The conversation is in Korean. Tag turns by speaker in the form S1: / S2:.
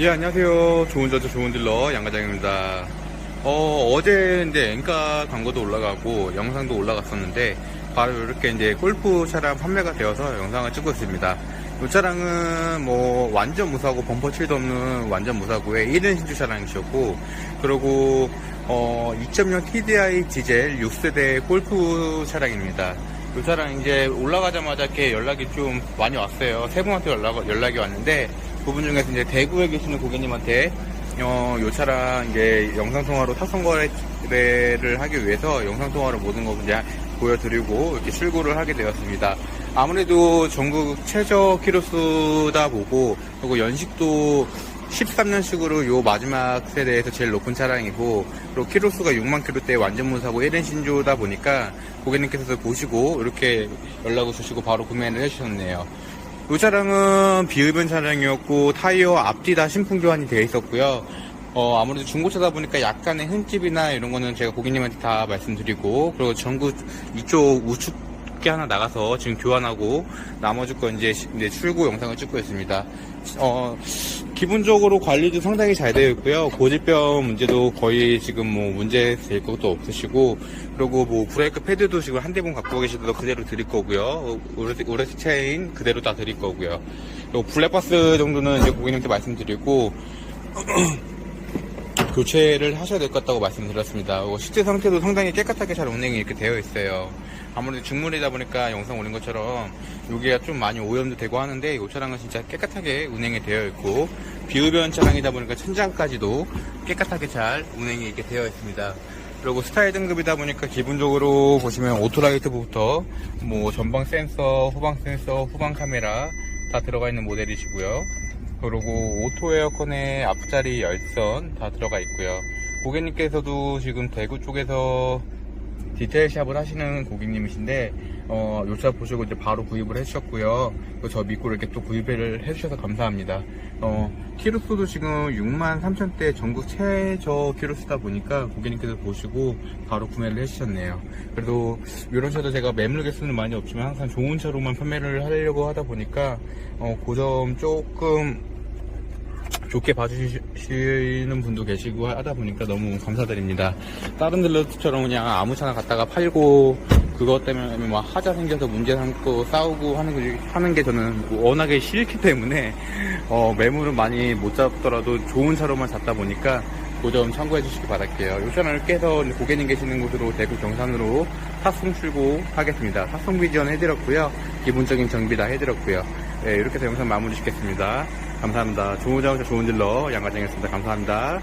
S1: 예, 안녕하세요. 좋은 저자 좋은 딜러 양과장입니다. 어, 어제 이제 엔카 광고도 올라가고 영상도 올라갔었는데 바로 이렇게 이제 골프 차량 판매가 되어서 영상을 찍고 있습니다. 이 차량은 뭐 완전 무사고 범퍼 칠도 없는 완전 무사고의 1인 신주 차량이셨고 그리고 어, 2.0 TDI 디젤 6세대 골프 차량입니다. 이 차량 이제 올라가자마자 이렇게 연락이 좀 많이 왔어요. 세 분한테 연락, 연락이 왔는데 그분 중에서 이제 대구에 계시는 고객님한테 어, 요 차량 이제 영상통화로 탑승 거래를 하기 위해서 영상통화로 모든 거 이제 보여드리고 이렇게 출고를 하게 되었습니다. 아무래도 전국 최저 키로수다 보고 그리고 연식도 13년식으로 요 마지막 세대에서 제일 높은 차량이고 그리고 키로수가 6만 킬로대 완전 무사고 1인 신조다 보니까 고객님께서 보시고 이렇게 연락을 주시고 바로 구매를 해주셨네요. 이 차량은 비흡연 차량이었고 타이어 앞뒤 다 신품 교환이 되어 있었고요. 어, 아무래도 중고차다 보니까 약간의 흠집이나 이런 거는 제가 고객님한테 다 말씀드리고 그리고 전구 이쪽 우측 에 하나 나가서 지금 교환하고 나머지 거 이제, 시- 이제 출고 영상을 찍고 있습니다. 어, 기본적으로 관리도 상당히 잘 되어 있고요. 고질병 문제도 거의 지금 뭐 문제 될 것도 없으시고, 그리고 뭐 브레이크 패드도 지금 한 대분 갖고 계시도 그대로 드릴 거고요. 오레스 체인 그대로 다 드릴 거고요. 그리고 블랙박스 정도는 이제 고객님께 말씀드리고, 교체를 하셔야 될 것 같다고 말씀드렸습니다. 어, 실제 상태도 상당히 깨끗하게 잘 운행이 이렇게 되어 있어요. 아무래도 중물이다 보니까 영상 올린 것처럼 여기가 좀 많이 오염도 되고 하는데 이 차량은 진짜 깨끗하게 운행이 되어 있고 비흡연 차량이다 보니까 천장까지도 깨끗하게 잘 운행이 이렇게 되어 있습니다. 그리고 스타일 등급이다 보니까 기본적으로 보시면 오토라이트부터 뭐 전방 센서, 후방 센서, 후방 카메라 다 들어가 있는 모델이시고요. 그리고 오토 에어컨에 앞자리 열선 다 들어가 있고요. 고객님께서도 지금 대구 쪽에서 디테일 샵을 하시는 고객님이신데 어, 요차 보시고 이제 바로 구입을 해주셨고요. 저 믿고 이렇게 또 구입을 해주셔서 감사합니다. 어, 키로수도 지금 6만 3천대 전국 최저 키로수다 보니까 고객님께서 보시고 바로 구매를 해주셨네요. 그래도 이런 차도 제가 매물 개수는 많이 없지만 항상 좋은 차로만 판매를 하려고 하다 보니까 어, 그 점 조금 좋게 봐주시는 분도 계시고 하다 보니까 너무 감사드립니다. 다른 딜러처럼 그냥 아무 차나 갖다가 팔고 그것 때문에 막 하자 생겨서 문제 삼고 싸우고 하는 게, 하는 게 저는 워낙에 싫기 때문에 어, 매물은 많이 못 잡더라도 좋은 차로만 잡다 보니까 그 점 참고해 주시기 바랄게요. 요 차량을 깨서 고객님 계시는 곳으로 대구 경산으로 탑승 출고 하겠습니다. 탑승 비전 해드렸고요. 기본적인 정비 다 해드렸고요. 네, 이렇게 해서 영상 마무리 짓겠습니다. 감사합니다. 좋은 자동차 좋은 딜러 양과장이었습니다. 감사합니다.